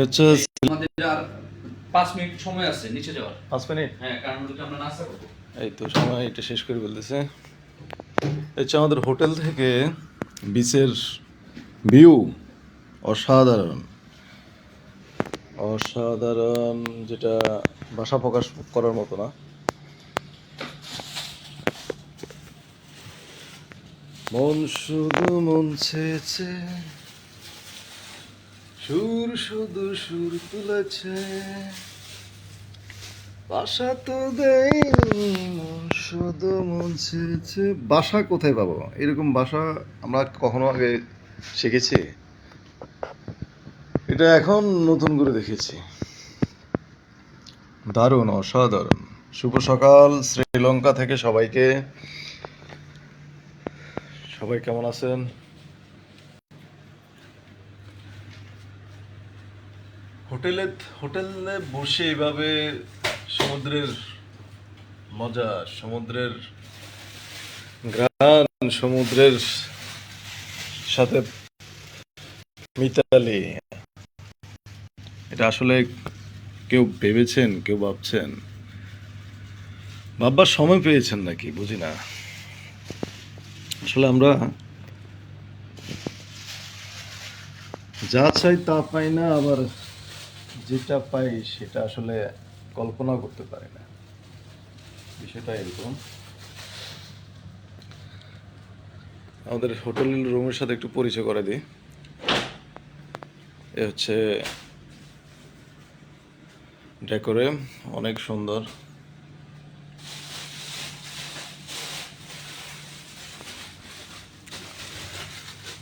হচ্ছে আমাদের আর পাঁচ মিনিট সময় আছে নিচে যাওয়ার। পাঁচ মিনিট? হ্যাঁ কারণ হচ্ছে আমরা নাস্তা করব। এই তো সময় এটা শেষ করে বলতেছে হচ্ছে আমাদের হোটেল থেকে বিচের ভিউ। অসাধারণ। অসাধারণ যেটা ভাষা প্রকাশ করার মতো না। মন শুধু মন ছেছে সুর শুধু সুর তুলেছে। বাসা তো দেয়নি শুধু মন বাসা কোথায় পাবো? এরকম বাসা আমরা কখনো আগে শিখেছি। এটা এখন নতুন করে দেখেছি। দারুণ, অসাধারণ। শুভ সকাল, শ্রীলঙ্কা থেকে সবাইকে। সবাই কেমন আছেন? হোটেলে হোটেলে বসে এইভাবে সমুদ্রের মজা, সমুদ্রের গ্রান সমুদ্রের সাথে মিতালি, এটা আসলে কেউ ভেবেছেন, কেউ ভাবছেন? ভাববার সময় পেয়েছেন নাকি? বুঝি না। আসলে আমরা যা চাই তা পাই না, আবার যেটা পাই সেটা আসলে কল্পনা করতে পারি না। বিষয়টা এরকম। আমাদের হোটেল রুমের সাথে একটু পরিচয় করে দিই। এ হচ্ছে ডেকোরে অনেক সুন্দর।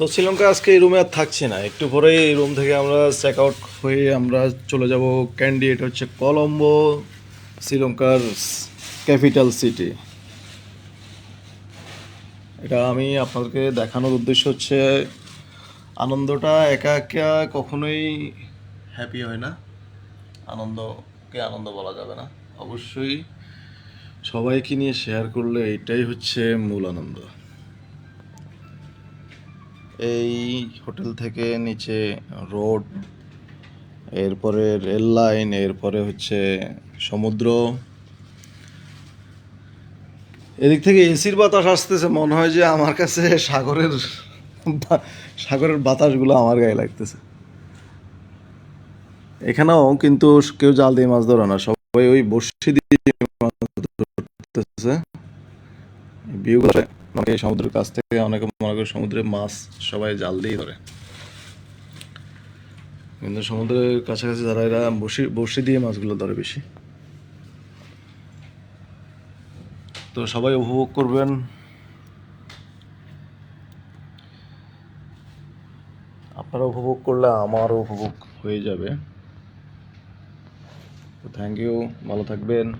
তো শ্রীলঙ্কা আজকে এই রুমে আর থাকছি না। একটু পরে এই রুম থেকে আমরা চেক আউট হয়ে আমরা চলে যাব ক্যান্ডি এটা হচ্ছে কলম্বো, শ্রীলঙ্কার ক্যাপিটাল সিটি এটা আমি আপনাদেরকে দেখানোর উদ্দেশ্য হচ্ছে, আনন্দটা একা একা কখনোই হ্যাপি হয় না। আনন্দকে আনন্দ বলা যাবে না। অবশ্যই সবাইকে নিয়ে শেয়ার করলে এটাই হচ্ছে মূল আনন্দ। এই হোটেল থেকে নিচে রোড, এরপরে রেল লাইন, এরপরে হচ্ছে সমুদ্র। এদিক থেকে এসির বাতাস আসতেছে, মনে হয় যে আমার কাছে সাগরের সাগরের বাতাসগুলো আমার গায়ে লাগতেছে। এখানেও কিন্তু কেউ জাল দিয়ে মাছ ধরে না, সবাই ওই বর্ষি দিয়ে মাছ ধরতেছে। ভিউগুলো অনেকে সমুদ্রের কাছ থেকে অনেকে মনে করে সমুদ্রে মাছ সবাই জাল দিয়ে ধরে। কিন্তু সমুদ্রের কাছাকাছি যারা এরা বসি বসি দিয়ে মাছগুলো ধরে বেশি। তো সবাই উপভোগ করবেন। আপনারা উপভোগ করলে আমারও উপভোগ হয়ে যাবে। থ্যাংক ইউ ভালো থাকবেন।